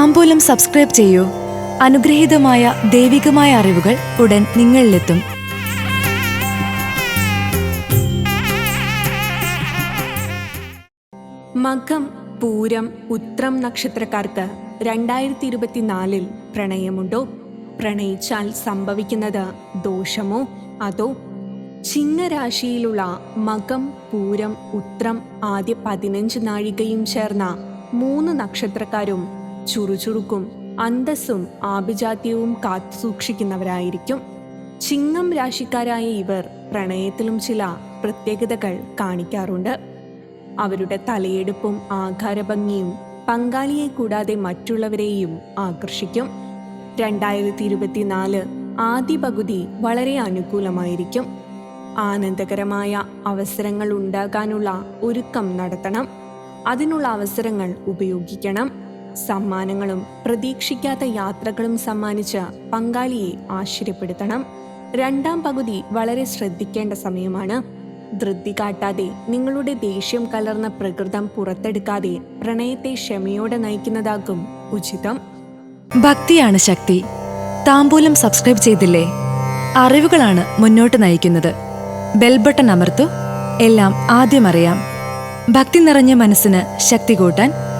താമ്പൂലം subscribe ചെയ്യൂ. അനുഗ്രഹീതമായ ദൈവികമായ അറിവുകൾ ഉടൻ നിങ്ങളിലെത്തും. മകം പൂരം ഉത്രം നക്ഷത്രക്കാർക്ക് രണ്ടായിരത്തി ഇരുപത്തിനാലിൽ പ്രണയമുണ്ടോ? പ്രണയിച്ചാൽ സംഭവിക്കുന്നത് ദോഷമോ? അതോ ചിങ്ങരാശിയിലുള്ള മകം പൂരം ഉത്രം ആദ്യ പതിനഞ്ച് നാഴികയും ചേർന്ന മൂന്ന് നക്ഷത്രക്കാരും ചുറുചുറുക്കും അന്തസ്സും ആഭിജാത്യവും കാത്തുസൂക്ഷിക്കുന്നവരായിരിക്കും ചിങ്ങം രാശിക്കാരായ ഇവർ പ്രണയത്തിലും ചില പ്രത്യേകതകൾ കാണിക്കാറുണ്ട്. അവരുടെ തലയെടുപ്പും ആകാരഭംഗിയും പങ്കാളിയെ കൂടാതെ മറ്റുള്ളവരെയും ആകർഷിക്കും. രണ്ടായിരത്തി ഇരുപത്തിനാല് ആദ്യ പകുതി വളരെ അനുകൂലമായിരിക്കും. ആനന്ദകരമായ അവസരങ്ങൾ ഉണ്ടാകാനുള്ള ഒരുക്കം നടത്തണം. അതിനുള്ള അവസരങ്ങൾ ഉപയോഗിക്കണം. സമ്മാനങ്ങളും പ്രതീക്ഷിക്കാത്ത യാത്രകളും സമ്മാനിച്ച പങ്കാളിയെ ആശ്ചര്യപ്പെടുത്തണം. രണ്ടാം പകുതി വളരെ ശ്രദ്ധിക്കേണ്ട സമയമാണ്. ധൃതി കാട്ടാതെ നിങ്ങളുടെ ദേഷ്യം കലർന്ന പ്രകൃതം പുറത്തെടുക്കാതെ പ്രണയത്തെ ക്ഷമയോടെ നയിക്കുന്നതാകും ഉചിതം. ഭക്തിയാണ് ശക്തി. താമ്പൂലം സബ്സ്ക്രൈബ് ചെയ്തില്ലേ? അറിവുകളാണ് മുന്നോട്ട് നയിക്കുന്നത്. ബെൽബട്ടൺ അമർത്തു. എല്ലാം ആദ്യം അറിയാം. ഭക്തി നിറഞ്ഞ മനസ്സിന് ശക്തി കൂട്ടാൻ